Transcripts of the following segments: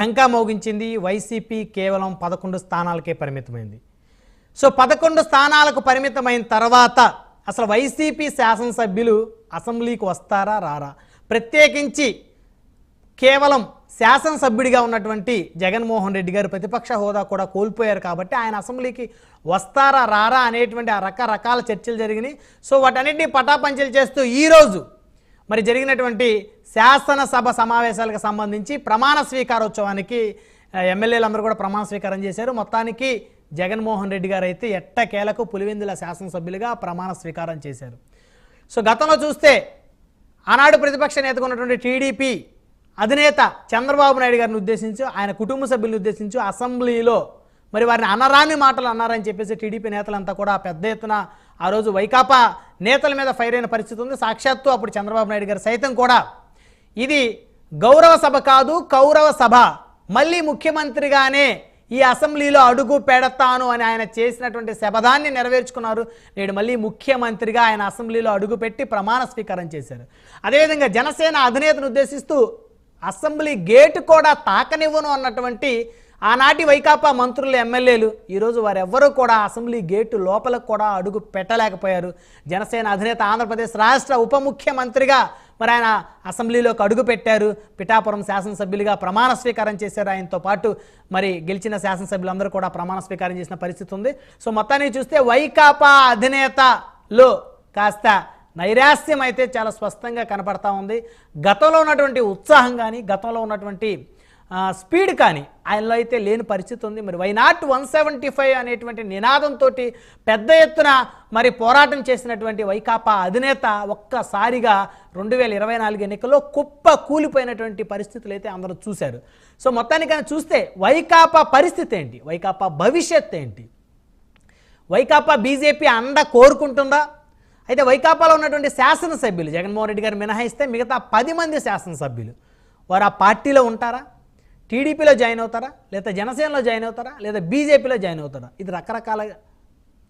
టంకా మోగించింది YCP కేవలం పదకొండు స్థానాలకే పరిమితమైంది. సో పదకొండు స్థానాలకు పరిమితమైన తర్వాత అసలు వైసీపీ శాసనసభ్యులు అసెంబ్లీకి వస్తారా రారా? ప్రత్యేకించి కేవలం శాసనసభ్యుడిగా ఉన్నటువంటి జగన్మోహన్ రెడ్డి గారు ప్రతిపక్ష హోదా కూడా కోల్పోయారు కాబట్టి ఆయన అసెంబ్లీకి వస్తారా రారా అనేటువంటి ఆ రకరకాల చర్చలు జరిగినాయి. సో వాటన్నిటిని పటాపంచలు చేస్తూ ఈరోజు మరి జరిగినటువంటి శాసనసభ సమావేశాలకు సంబంధించి ప్రమాణ స్వీకారోత్సవానికి ఎమ్మెల్యేలందరూ కూడా ప్రమాణ స్వీకారం చేశారు. మొత్తానికి జగన్మోహన్ రెడ్డి గారు అయితే ఎట్టకేలకు పులివెందుల శాసనసభ్యులుగా ప్రమాణ స్వీకారం చేశారు. సో గతంలో చూస్తే ఆనాడు ప్రతిపక్ష నేతగా ఉన్నటువంటి టీడీపీ అధినేత చంద్రబాబు నాయుడు గారిని ఉద్దేశించి ఆయన కుటుంబ సభ్యులను ఉద్దేశించి అసెంబ్లీలో మరి వారిని అనరాని మాటలు అన్నారని చెప్పేసి టీడీపీ నేతలంతా కూడా పెద్ద ఎత్తున ఆ రోజు వైకాపా నేతల మీద ఫైర్ అయిన పరిస్థితి ఉంది. సాక్షాత్తు అప్పుడు చంద్రబాబు నాయుడు గారు సైతం కూడా ఇది గౌరవ సభ కాదు కౌరవ సభ. మళ్ళీ ముఖ్యమంత్రిగానే ఈ అసెంబ్లీలో అడుగు పెడతాను అని ఆయన చేసినటువంటి శపథాన్ని నెరవేర్చుకున్నారు. నేడు మళ్ళీ ముఖ్యమంత్రిగా ఆయన అసెంబ్లీలో అడుగుపెట్టి ప్రమాణ స్వీకారం చేశారు. అదేవిధంగా జనసేన అధినేతను ఉద్దేశిస్తూ అసెంబ్లీ గేటు కూడా తాకనివ్వను అన్నటువంటి ఆనాటి వైకాపా మంత్రులు ఎమ్మెల్యేలు ఈరోజు వారెవ్వరూ కూడా అసెంబ్లీ గేటు లోపలకు కూడా అడుగు పెట్టలేకపోయారు. జనసేన అధినేత ఆంధ్రప్రదేశ్ రాష్ట్ర ఉప ముఖ్యమంత్రిగా మరి ఆయన అసెంబ్లీలోకి అడుగు పెట్టారు. పిఠాపురం శాసనసభ్యులుగా ప్రమాణ స్వీకారం చేశారు ఆయనతో పాటు. మరి గెలిచిన శాసనసభ్యులందరూ కూడా ప్రమాణ స్వీకారం చేసిన పరిస్థితి ఉంది. సో మొత్తానికి చూస్తే వైకాపా అధినేతలో కాస్త నైరాస్యం అయితే చాలా స్పష్టంగా కనపడతా ఉంది. గతంలో ఉన్నటువంటి ఉత్సాహం కానీ గతంలో ఉన్నటువంటి స్పీడ్ కానీ ఆయనలో అయితే లేని పరిస్థితి ఉంది. మరి why not one seventy five అనేటువంటి నినాదంతో పెద్ద ఎత్తున మరి పోరాటం చేసినటువంటి వైకాపా అధినేత ఒక్కసారిగా రెండు వేల ఇరవై నాలుగు ఎన్నికల్లో కుప్ప కూలిపోయినటువంటి పరిస్థితులు అయితే అందరూ చూశారు. సో మొత్తానికైనా చూస్తే వైకాపా పరిస్థితి ఏంటి? వైకాపా భవిష్యత్ ఏంటి? వైకాపా బీజేపీ అండ కోరుకుంటుందా? అయితే వైకాపాలో ఉన్నటువంటి శాసనసభ్యులు జగన్మోహన్ రెడ్డి గారు మినహాయిస్తే మిగతా పది మంది శాసనసభ్యులు వారు ఆ పార్టీలో ఉంటారా? టీడీపీలో జాయిన్ అవుతారా? లేదా జనసేనలో జాయిన్ అవుతారా? లేదా బీజేపీలో జాయిన్ అవుతారా? ఇది రకరకాల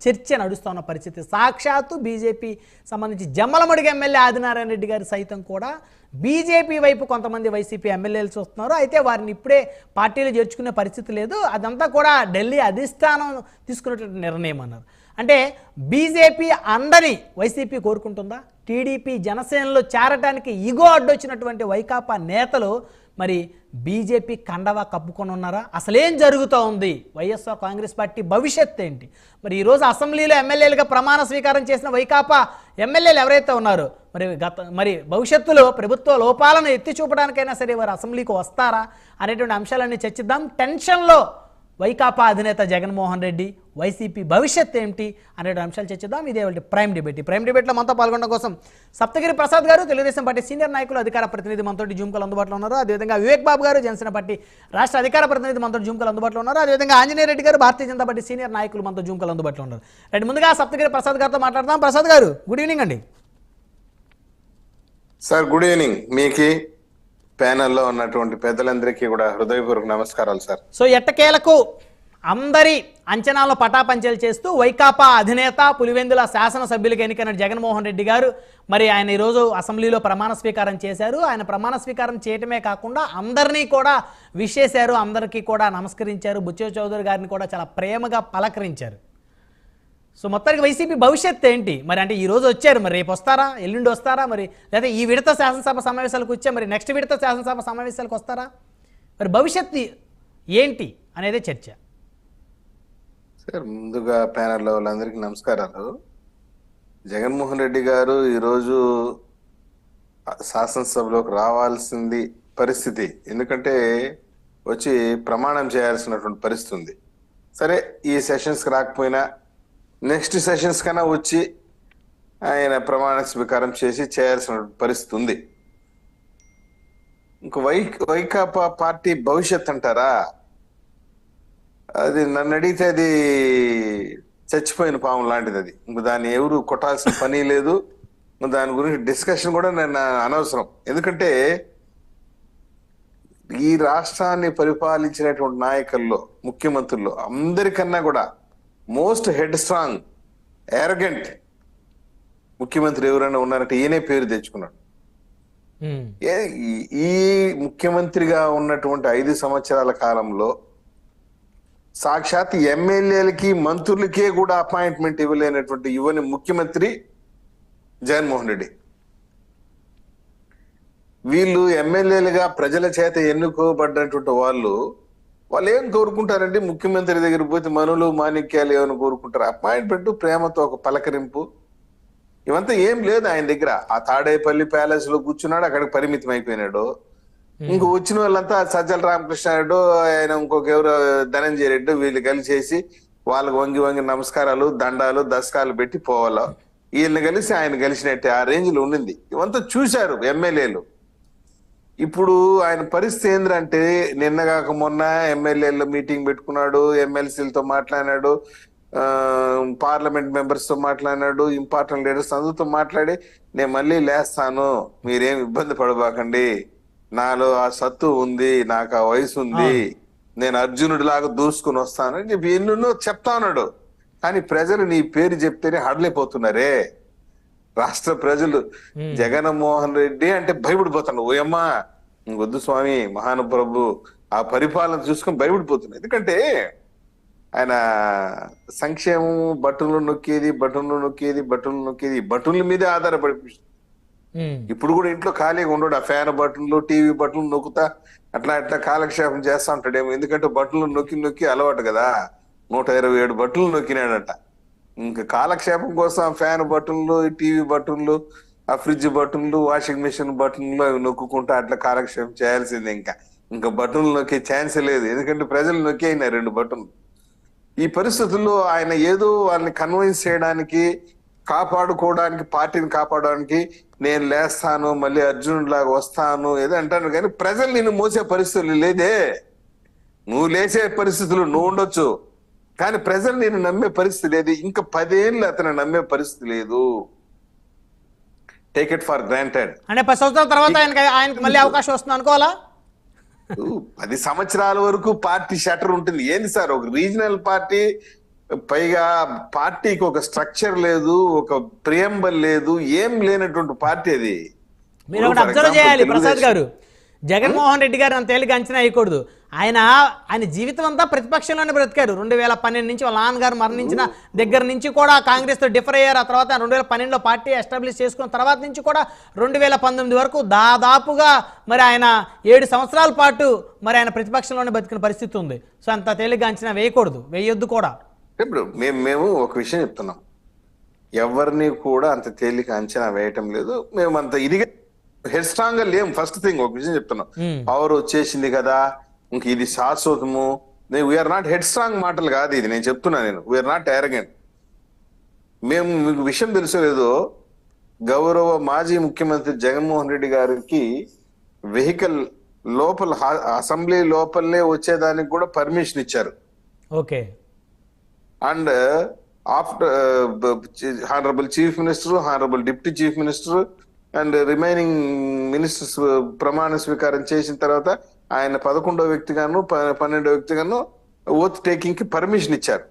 చర్చ నడుస్తున్న పరిస్థితి. సాక్షాత్తు బీజేపీ సంబంధించి జమ్మలమడుగు ఎమ్మెల్యే ఆదినారాయణ రెడ్డి గారు సైతం కూడా బీజేపీ వైపు కొంతమంది వైసీపీ ఎమ్మెల్యేలు చూస్తున్నారు. అయితే వారిని ఇప్పుడే పార్టీలో చేర్చుకునే పరిస్థితి లేదు. అదంతా కూడా ఢిల్లీ అధిష్టానం తీసుకున్నటువంటి నిర్ణయం అన్నారు. అంటే బీజేపీ అండని వైసీపీ కోరుకుంటుందా? టీడీపీ జనసేనలో చేరటానికి ఇగో అడ్డొచ్చినటువంటి వైకాపా నేతలు మరి బీజేపీ కండవా కప్పుకొని ఉన్నారా? అసలేం జరుగుతూ ఉంది? వైఎస్ఆర్ కాంగ్రెస్ పార్టీ భవిష్యత్ ఏంటి? మరి ఈరోజు అసెంబ్లీలో ఎమ్మెల్యేలుగా ప్రమాణ స్వీకారం చేసిన వైకాపా ఎమ్మెల్యేలు ఎవరైతే ఉన్నారో మరి గత మరి భవిష్యత్తులో ప్రభుత్వ లోపాలను ఎత్తి చూపడానికైనా సరే వారు అసెంబ్లీకి వస్తారా అనేటువంటి అంశాలన్నీ చర్చిద్దాం. టెన్షన్లో వైకాపా అధినేత జగన్మోహన్ రెడ్డి వైసీపీ భవిష్యత్ ఏమిటి అనే అంశాలు చర్చిద్దాం. ఇదే వాళ్ళ ప్రైమ్ డిబేట్. ప్రైమ్ డిబేట్లో మనతో పాల్గొనడం కోసం సప్తగిరి ప్రసాద్ గారు తెలుగుదేశం పార్టీ సీనియర్ నాయకులు అధికార ప్రతినిధి మనతో జూమ్కలు అందుబాటులో ఉన్నారు. అదేవిధంగా వివేక్ బాబు గారు జనసేన పార్టీ రాష్ట్ర అధికార ప్రతినిధి మనతో జూమ్కలు అందుబాటులో ఉన్నారు. అదేవిధంగా ఆంజనేయ రెడ్డి గారు భారతీయ జనతా పార్టీ సీనియర్ నాయకులు మనతో జూమ్కలు అందుబాటులో ఉన్నారు. రైట్ ముందుగా సప్తగిరి ప్రసాద్ గారితో మాట్లాడదాం. ప్రసాద్ గారు గుడ్ ఈవినింగ్ అండి. Sir good evening. మీకి ప్యానెల్లో ఉన్నటువంటి పెద్దలందరికీ కూడా హృదయపూర్వక నమస్కారాలు సార్. సో ఎట్టకేలకు అందరి అంచనాలను పటాపంచలు చేస్తూ వైకాపా అధినేత పులివెందుల శాసనసభ్యులకు ఎన్నికైన జగన్మోహన్ రెడ్డి గారు మరి ఆయన ఈరోజు అసెంబ్లీలో ప్రమాణ స్వీకారం చేశారు. ఆయన ప్రమాణ స్వీకారం చేయటమే కాకుండా అందరినీ కూడా విష్ చేశారు అందరికీ కూడా నమస్కరించారు. బుచ్చ చౌదరి గారిని కూడా చాలా ప్రేమగా పలకరించారు. సో మొత్తానికి వైసీపీ భవిష్యత్ ఏంటి? మరి అంటే ఈ రోజు వచ్చారు మరి రేపు వస్తారా? ఎల్లుండి వస్తారా? మరి లేదా ఈ విడత శాసనసభ సమావేశాలకు వచ్చా మరి నెక్స్ట్ విడత శాసనసభ సమావేశాలకు వస్తారా? మరి భవిష్యత్తు ఏంటి అనేది చర్చ. సార్ ముందుగా ప్యానెల్లో వాళ్ళందరికీ నమస్కారాలు. జగన్మోహన్ రెడ్డి గారు ఈరోజు శాసనసభలోకి రావాల్సింది పరిస్థితి. ఎందుకంటే వచ్చి ప్రమాణం చేయాల్సినటువంటి పరిస్థితి ఉంది. సరే ఈ సెషన్స్కి రాకపోయినా నెక్స్ట్ సెషన్స్ కన్నా వచ్చి ఆయన ప్రమాణ స్వీకారం చేసి చేయాల్సిన పరిస్థితి ఉంది ఇంక వై వైకాపా పార్టీ భవిష్యత్ అంటారా? అది నన్ను అడిగితే అది చచ్చిపోయిన పాము లాంటిది అది. ఇంక దాన్ని ఎవరు కొట్టాల్సిన పని లేదు. దాని గురించి డిస్కషన్ కూడా నేను అనవసరం. ఎందుకంటే ఈ రాష్ట్రాన్ని పరిపాలించినటువంటి నాయకుల్లో ముఖ్యమంత్రుల్లో అందరికన్నా కూడా మోస్ట్ హెడ్ స్ట్రాంగ్ ఎరగెంట్ ముఖ్యమంత్రి ఎవరైనా ఉన్నారంటే ఈయనే పేరు తెచ్చుకున్నాడు. ఈ- ముఖ్యమంత్రిగా ఉన్నటువంటి ఐదు సంవత్సరాల కాలంలో సాక్షాత్ ఎమ్మెల్యేలకి మంత్రులకే కూడా అపాయింట్మెంట్ ఇవ్వలేనటువంటి యువని ముఖ్యమంత్రి జగన్మోహన్ రెడ్డి. వీళ్ళు ఎమ్మెల్యేలుగా ప్రజల చేత ఎన్నుకోబడ్డటువంటి వాళ్ళు వాళ్ళు ఏం కోరుకుంటారంటే ముఖ్యమంత్రి దగ్గర పోతే మనులు మాణిక్యాలు ఏమైనా కోరుకుంటారు? అపాయింట్మెంట్ ప్రేమతో ఒక పలకరింపు. ఇవంతా ఏం లేదు ఆయన దగ్గర. ఆ తాడేపల్లి ప్యాలెస్లో కూర్చున్నాడు అక్కడికి పరిమితం అయిపోయినాడు. ఇంక వచ్చిన వాళ్ళంతా సజ్జల రామకృష్ణారెడ్డి ఆయన ఇంకొక ఎవరు ధనంజయ రెడ్డి వీళ్ళు కలిసేసి వాళ్ళకి వంగి వంగి నమస్కారాలు దండాలు దశకాలు పెట్టి పోవాల. వీళ్ళని కలిసి ఆయన కలిసినట్టే ఆ రేంజ్లో ఉండింది. ఇవంతా చూశారు ఎమ్మెల్యేలు. ఇప్పుడు ఆయన పరిస్థితి ఏంటంటే నిన్నగాక మొన్న ఎమ్మెల్యేల మీటింగ్ పెట్టుకున్నాడు ఎమ్మెల్సీలతో మాట్లాడినాడు పార్లమెంట్ మెంబర్స్తో మాట్లాడినాడు ఇంపార్టెంట్ లీడర్స్ అందరితో మాట్లాడి నేను మళ్ళీ లేస్తాను మీరేం ఇబ్బంది పడబాకండి. నాలో ఆ సత్తు ఉంది నాకు ఆ వయసు ఉంది నేను అర్జునుడి లాగా దూసుకుని వస్తాను అని చెప్పి ఎన్నెన్నో చెప్తా ఉన్నాడు. కానీ ప్రజలు నీ పేరు చెప్తేనే హడలేకపోతున్నారే. రాష్ట్ర ప్రజలు జగన్మోహన్ రెడ్డి అంటే భయపడిపోతాను ఓయమ్మా వద్దు స్వామి మహానుప్రభు ఆ పరిపాలన చూసుకొని భయపడిపోతున్నారు. ఎందుకంటే ఆయన సంక్షేమం బటన్లు నొక్కేది బటన్లు నొక్కేది బటన్లు నొక్కేది బటన్ల మీదే ఆధారపడి ఇప్పుడు కూడా ఇంట్లో ఖాళీగా ఉండడు. ఆ ఫ్యాన్ బటన్లు టీవీ బటన్లు నొక్కుతా అట్లా అట్లా కాలక్షేపం చేస్తా ఉంటాడేమో. ఎందుకంటే బటన్లు నొక్కి నొక్కి అలవాటు కదా. నూట ఇరవై ఏడు బటన్లు నొక్కినాడట. ఇంకా కాలక్షేపం కోసం ఆ ఫ్యాన్ బటన్లు టీవీ బటన్లు ఆ ఫ్రిడ్జ్ బటన్లు వాషింగ్ మిషన్ బటన్లు అవి నొక్కుంటూ అట్లా కాలక్షేపం చేయాల్సిందే ఇంకా. ఇంకా బటన్లు నొక్కే ఛాన్స్ లేదు. ఎందుకంటే ప్రజలు నొక్కేయినారు రెండు బటన్లు. ఈ పరిస్థితుల్లో ఆయన ఏదో వాళ్ళని కన్విన్స్ చేయడానికి కాపాడుకోవడానికి పార్టీని కాపాడడానికి నేను లేస్తాను మళ్ళీ అర్జునుడు లాగా వస్తాను ఏదో అంటాను కానీ ప్రజలు నిన్ను మోసే పరిస్థితులు లేదే. నువ్వు లేచే పరిస్థితులు నువ్వు ఉండొచ్చు. కానీ ప్రజలు నేను నమ్మే పరిస్థితి లేదు. ఇంకా పదేళ్ళు అతను నమ్మే పరిస్థితి లేదు. టేక్ ఇట్ ఫర్ గ్రాంటెడ్ అంటే పది సంవత్సరాల తర్వాత ఆయనకి ఆయనకి మళ్ళీ అవకాశం వస్తుంది అనుకోవాలా? పది సంవత్సరాల వరకు పార్టీ షటర్ ఉంటుంది. ఏంది సార్? ఒక రీజనల్ పార్టీ పైగా పార్టీకి ఒక స్ట్రక్చర్ లేదు ఒక ప్రియంబల్ లేదు ఏం లేనటువంటి పార్టీ అది. మీరు ఒకటి అబ్జర్వ్ చేయాలి ప్రసాద్. గారు. జగన్మోహన్ రెడ్డి గారు అంత తేలిక అంచనా వేయకూడదు. ఆయన ఆయన జీవితం అంతా ప్రతిపక్షంలోనే బ్రతికారు రెండు వేల పన్నెండు నుంచి వాళ్ళ నాన్నగారు మరణించిన దగ్గర నుంచి కూడా కాంగ్రెస్తో డిఫర్ అయ్యారు. ఆ తర్వాత రెండు వేల పన్నెండులో పార్టీ ఎస్టాబ్లిష్ చేసుకున్న తర్వాత నుంచి కూడా రెండు వేల పంతొమ్మిది వరకు దాదాపుగా మరి ఆయన ఏడు సంవత్సరాల పాటు మరి ఆయన ప్రతిపక్షంలోనే బతికిన పరిస్థితి ఉంది. సో అంత తేలిక అంచనా వేయకూడదు. వేయొద్దు కూడా. ఇప్పుడు మేము మేము ఒక విషయం చెప్తున్నాం. ఎవరిని కూడా అంత తేలిక అంచనా వేయటం లేదు. మేము అంత ఇదిగా హెడ్ స్ట్రాంగ్గా లేం ఫస్ట్ థింగ్ ఒక విషయం చెప్తున్నాం. పవర్ వచ్చేసింది కదా. ఇంక ఇది శాశ్వతము. వీఆర్ నాట్ హెడ్ స్ట్రాంగ్ మాటలు కాదు ఇది. నేను చెప్తున్నా నేను. వీఆర్ నాట్ ఎరగెంట్ మేము మీకు విషయం తెలుసో లేదో గౌరవ మాజీ ముఖ్యమంత్రి జగన్మోహన్ రెడ్డి గారికి వెహికల్ లోపల అసెంబ్లీ లోపలనే వచ్చేదానికి కూడా పర్మిషన్ ఇచ్చారు. Okay. And after honourable chief minister honourable deputy chief minister and remaining ministers ప్రమాణ స్వీకారం చేసిన తర్వాత ఆయన పదకొండో వ్యక్తిగాను పన్నెండో వ్యక్తిగాను ఓత్ టేకింగ్కి పర్మిషన్ ఇచ్చారు.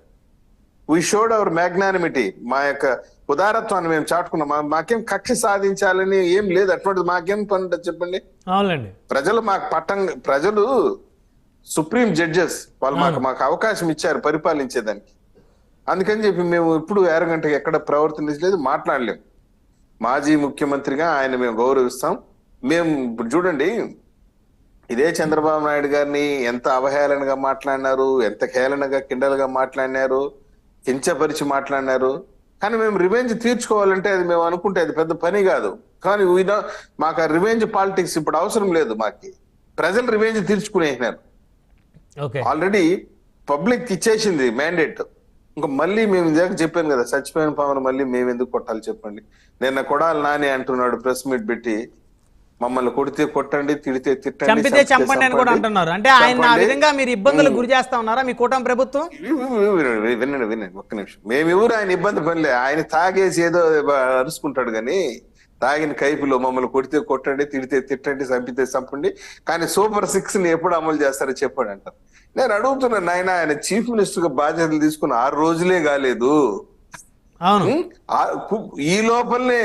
వి షోడ్ అవర్ మ్యాగ్నానిమిటీ మా యొక్క ఉదారత్వాన్ని మేము చాటుకున్నాం. మాకేం కక్ష సాధించాలని ఏం లేదు. అటువంటిది మాకేం పని చెప్పండి? అవునండి ప్రజలు మాకు పట్టం ప్రజలు సుప్రీం జడ్జెస్. వాళ్ళు మాకు మాకు అవకాశం ఇచ్చారు పరిపాలించేదానికి. అందుకని చెప్పి మేము ఇప్పుడు ఏరగంటకి ఎక్కడ ప్రవర్తించలేదు మాట్లాడలేం. మాజీ ముఖ్యమంత్రిగా ఆయన మేము గౌరవిస్తాం. మేము ఇప్పుడు చూడండి ఇదే చంద్రబాబు నాయుడు గారిని ఎంత అవహేళనగా మాట్లాడినారు ఎంత హేళనగా కిండలుగా మాట్లాడినారు కించపరిచి మాట్లాడినారు. కానీ మేము రివెంజ్ తీర్చుకోవాలంటే అది మేము అనుకుంటే అది పెద్ద పని కాదు. కానీ మాకు ఆ రివెంజ్ పాలిటిక్స్ ఇప్పుడు అవసరం లేదు మాకి. ప్రజలు రివెంజ్ తీర్చుకునేసినారు ఆల్రెడీ పబ్లిక్ ఇచ్చేసింది మ్యాండేట్ ఇంకా మళ్ళీ మేము ఇందాక చెప్పాను కదా చచ్చిపోయిన పామును మళ్ళీ మేము ఎందుకు కొట్టాలి చెప్పండి. నిన్న కొడాలి నాని అంటున్నాడు ప్రెస్ మీట్ పెట్టి. మమ్మల్ని కొడితే కొట్టండి తిడితే తిట్టండి చంపితే చంపండి అని కూడా అంటున్నారు. అంటే ఆయన ఆ. విధంగా మీరు ఇబ్బందులకు గురి చేస్తా ఉన్నారా మీ కూటమి ప్రభుత్వం? వినండి వినండి ఒక్క నిమిషం. మేము ఎవరు ఆయన ఇబ్బంది పనిలే. ఆయన తాగేసి ఏదో అరుచుకుంటాడు కానీ తాగిన కైపులో మమ్మల్ని కొడితే కొట్టండి తిడితే తిట్టండి చంపితే చంపండి. కానీ సూపర్ సిక్స్ని ఎప్పుడు అమలు చేస్తారో చెప్పండి అంటారు. నేను అడుగుతున్నాను నాయన ఆయన చీఫ్ మినిస్టర్గా బాధ్యతలు తీసుకుని ఆరు రోజులే కాలేదు. ఈ లోపలనే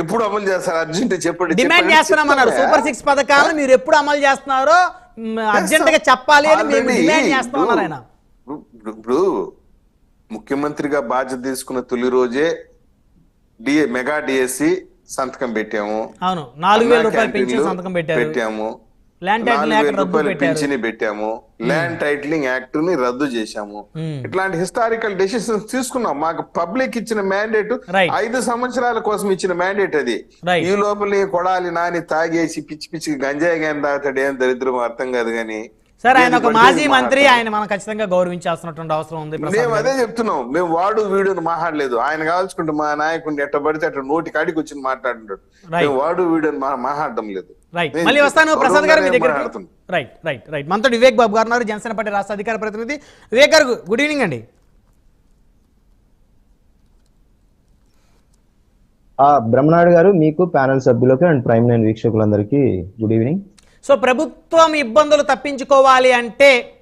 ఎప్పుడు అమలు చేస్తారు? అర్జెంట్ చెప్పండి డిమాండ్. చేస్తున్నామన్నారు? సూపర్ సిక్స్ పథకాలను మీరు ఎప్పుడు అమలు చేస్తున్నారో అర్జెంట్గా చెప్పాలి అని మేము డిమాండ్ చేస్తామన్నారు ఆయన. ఇప్పుడు ముఖ్యమంత్రిగా బాధ్యత తీసుకున్న తొలి రోజే డి మెగా డిఎస్సి సంతకం పెట్టాము. అవును. నాలుగు వేల రూపాయలు సంతకం పెట్టాము. ల్యాండ్ పింఛని పెట్టాము ల్యాండ్ టైటిలింగ్ యాక్ట్ని రద్దు చేశాము Hmm. ఇట్లాంటి హిస్టారికల్ డెసిషన్స్ తీసుకున్నాం మాకు పబ్లిక్ ఇచ్చిన మ్యాండేట్. ఐదు సంవత్సరాల కోసం ఇచ్చిన మ్యాండేట్ అది. ఈ లోపల కొడాలి నాని తాగేసి పిచ్చి పిచ్చి గంజాయి గాని తాగుతాడు ఏం దరిద్రం అర్థం కాదు కానీ సార్ ఆయన ఒక మాజీ మంత్రి. ఆయన మనం ఖచ్చితంగా గౌరవించాల్సినటువంటి అవసరం ఉంది మేము. అదే చెప్తున్నాం మేము వాడు వీడుని మాట్లాడలేదు ఆయన కావాల్సుకుంటే మా నాయకుడిని ఎట్ట పడితే అట్ట నోటి కాడికి వచ్చి మాట్లాడుతున్నాడు. మేము వాడు వీడుని మాట్లాడడం లేదు రైట్ మళ్ళీ వస్తాను. ప్రసాద్ గారు మీ దగ్గర. రైట్ రైట్ రైట్ మనతో వివేక్ బాబు గారు ఉన్నారు. జనసేన పార్టీ రాష్ట్ర అధికార ప్రతినిధి. వివేక్ గారు గుడ్ ఈవినింగ్ అండి. ఆ బ్రహ్మనాయుడు గారు మీకు ప్యానల్ సభ్యులకు అండ్ ప్రైమ్ నైన్ వీక్షకులందరికీ గుడ్ ఈవినింగ్ సో ప్రభుత్వం ఇబ్బందులు తప్పించుకోవాలి అంటే